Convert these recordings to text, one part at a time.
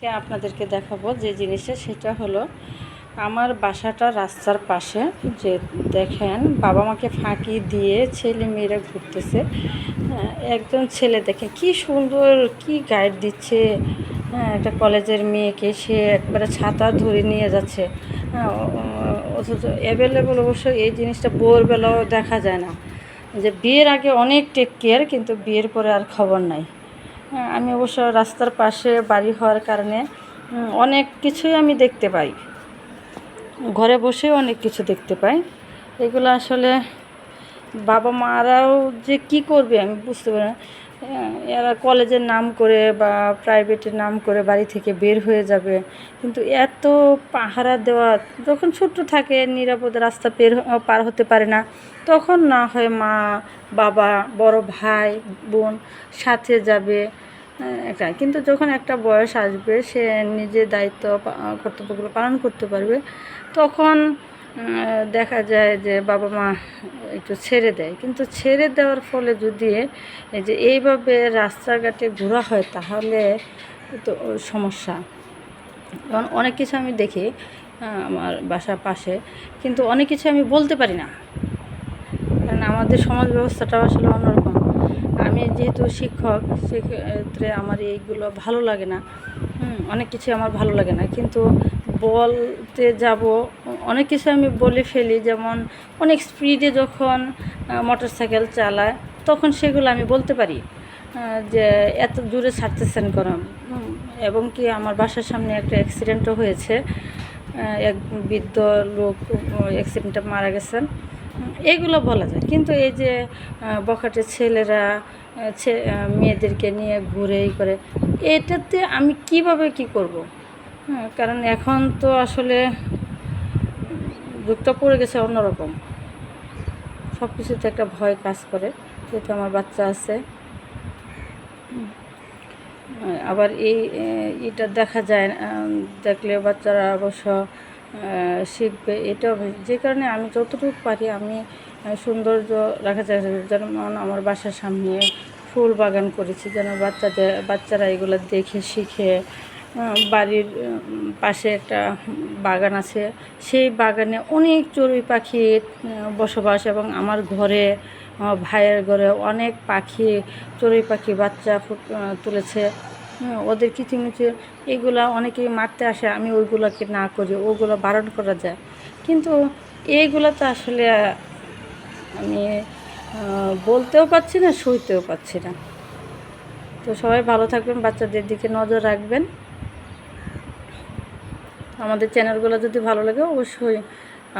আজকে আপনাদেরকে দেখাবো যে জিনিসটা সেটা হলো আমার বাসাটা রাস্তার পাশে। যে দেখেন বাবা মাকে ফাঁকি দিয়ে ছেলে মেয়েরা ঘুরতেছে। হ্যাঁ, একজন ছেলে দেখে কি সুন্দর কি গাইড দিচ্ছে। হ্যাঁ একটা কলেজের মেয়েকে সে একবারে ছাতা ধরে নিয়ে যাচ্ছে। হ্যাঁ অথচ অ্যাভেলেবল অবশ্য এই জিনিসটা ভোরবেলাও দেখা যায় না। যে বিয়ের আগে অনেক টেক কেয়ার কিন্তু বিয়ের পরে আর খবর নাই। আমি অবশ্য রাস্তার পাশে বাড়ি হওয়ার কারণে অনেক কিছুই আমি দেখতে পাই। ঘরে বসেও অনেক কিছু দেখতে পাই। এগুলো আসলে বাবা মারাও যে কি করবে আমি বুঝতে পারি না। হ্যাঁ, এরা কলেজের নাম করে বা প্রাইভেটের নাম করে বাড়ি থেকে বের হয়ে যাবে। কিন্তু এত পাহারা দেওয়া যখন ছোট্ট থাকে নিরাপদ রাস্তা পের পার হতে পারে না তখন না হয় মা বাবা বড় ভাই বোন সাথে যাবে হ্যাঁ, একটা কিন্তু যখন একটা বয়স আসবে সে নিজে দায়িত্ব কর্তব্যগুলো পালন করতে পারবে তখন দেখা যায় যে বাবা মা একটু ছেড়ে দেয়। কিন্তু ছেড়ে দেওয়ার ফলে যদি এই যে এইভাবে রাস্তাঘাটে ঘোরা হয়, তাহলে তো সমস্যা। কারণ অনেক কিছু আমি দেখি আমার বাসার পাশে, কিন্তু অনেক কিছু আমি বলতে পারি না। কারণ আমাদের সমাজ ব্যবস্থাটাও আসলে অন্যরকম। আমি যেহেতু শিক্ষক, সেক্ষেত্রে আমার এইগুলো ভালো লাগে না। অনেক কিছু আমার ভালো লাগে না। কিন্তু বলতে যাব অনেক কিছু আমি বলে ফেলি যেমন অনেক স্পিডে যখন মোটর সাইকেল চালায় তখন সেগুলো আমি বলতে পারি যে এত দূরে ছাড়তেছেন হুম, এবং কি আমার বাসার সামনে একটা অ্যাক্সিডেন্টও হয়েছে এক বৃদ্ধ লোক অ্যাক্সিডেন্টে মারা গেছেন। এগুলো বলা যায়। কিন্তু এই যে বখাটে ছেলেরা মেয়েদেরকে নিয়ে ঘুরে করে এটাতে আমি কীভাবে কি করব? কারণ এখন তো আসলে যুগটা পড়ে গেছে অন্যরকম। সব কিছুতে একটা ভয় কাজ করে, যেহেতু আমার বাচ্চা আছে। আবার এই এটা দেখা যায় দেখলে বাচ্চারা অবশ্য শিখবে, এটাও ভে- যে কারণে আমি যতটুকু পারি আমি সৌন্দর্য রাখা যায় যেমন আমার বাসার সামনে ফুল বাগান করেছি, যেন বাচ্চাদের, বাচ্চারা এগুলো দেখে, শিখে বাড়ির পাশে একটা বাগান আছে। সেই বাগানে অনেক চড়ুই পাখি বসবাস এবং আমার ঘরে ভাইয়ের ঘরে অনেক পাখি চড়ুই পাখি বাচ্চা তুলেছে। হ্যাঁ, ওদের কিচিমিচি এগুলা অনেকেই মারতে আসে আমি ওইগুলোকে না করি ওগুলো বারণ করা যায়। কিন্তু এইগুলো তো আসলে আমি বলতেও পারছি না শুইতেও পারছি না। তো সবাই ভালো থাকবেন বাচ্চাদের দিকে নজর রাখবেন। আমাদের চ্যানেলগুলো যদি ভালো লাগে, অবশ্যই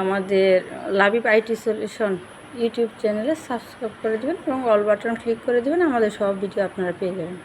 আমাদের লাভিব আইটি সলিউশন ইউটিউব চ্যানেলে সাবস্ক্রাইব করে দেবেন এবং অল বাটন ক্লিক করে দেবেন, আমাদের সব ভিডিও আপনারা পেয়ে যাবেন।